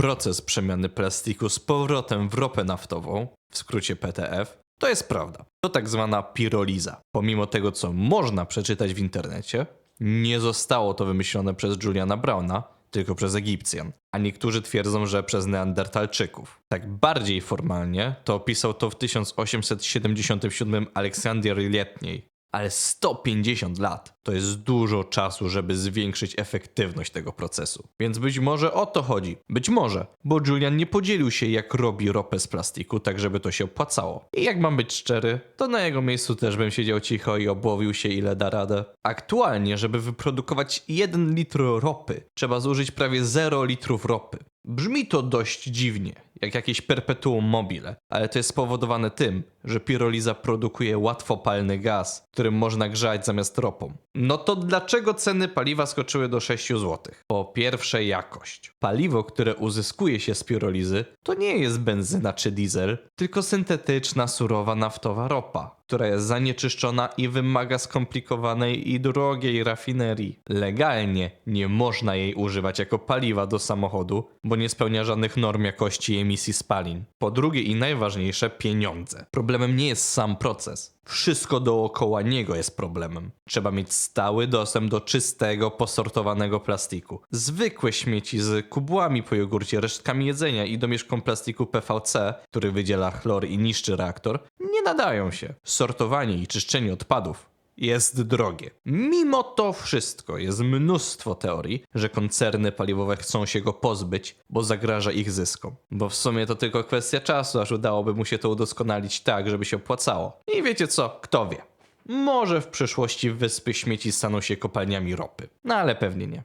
proces przemiany plastiku z powrotem w ropę naftową, w skrócie PTF, to jest prawda. To tak zwana piroliza. Pomimo tego, co można przeczytać w internecie, nie zostało to wymyślone przez Juliana Browna, tylko przez Egipcjan. A niektórzy twierdzą, że przez Neandertalczyków. Tak bardziej formalnie, to opisał to w 1877 Aleksander Lietniej. Ale 150 lat to jest dużo czasu, żeby zwiększyć efektywność tego procesu. Więc być może o to chodzi. Być może, bo Julian nie podzielił się jak robi ropę z plastiku, tak żeby to się opłacało. I jak mam być szczery, to na jego miejscu też bym siedział cicho i obłowił się ile da radę. Aktualnie, żeby wyprodukować 1 litr ropy, trzeba zużyć prawie 0 litrów ropy. Brzmi to dość dziwnie, jak jakieś perpetuum mobile, ale to jest spowodowane tym, że piroliza produkuje łatwopalny gaz, którym można grzać zamiast ropą. No to dlaczego ceny paliwa skoczyły do 6 zł? Po pierwsze jakość. Paliwo, które uzyskuje się z pirolizy, to nie jest benzyna czy diesel, tylko syntetyczna, surowa naftowa ropa, która jest zanieczyszczona i wymaga skomplikowanej i drogiej rafinerii. Legalnie nie można jej używać jako paliwa do samochodu, bo nie spełnia żadnych norm jakości i emisji spalin. Po drugie i najważniejsze, pieniądze. Problemem nie jest sam proces. Wszystko dookoła niego jest problemem. Trzeba mieć stały dostęp do czystego, posortowanego plastiku. Zwykłe śmieci z kubłami po jogurcie, resztkami jedzenia i domieszką plastiku PVC, który wydziela chlor i niszczy reaktor, nie nadają się. Sortowanie i czyszczenie odpadów jest drogie. Mimo to wszystko jest mnóstwo teorii, że koncerny paliwowe chcą się go pozbyć, bo zagraża ich zyskom. Bo w sumie to tylko kwestia czasu, aż udałoby mu się to udoskonalić tak, żeby się opłacało. I wiecie co? Kto wie? Może w przyszłości wyspy śmieci staną się kopalniami ropy. No ale pewnie nie.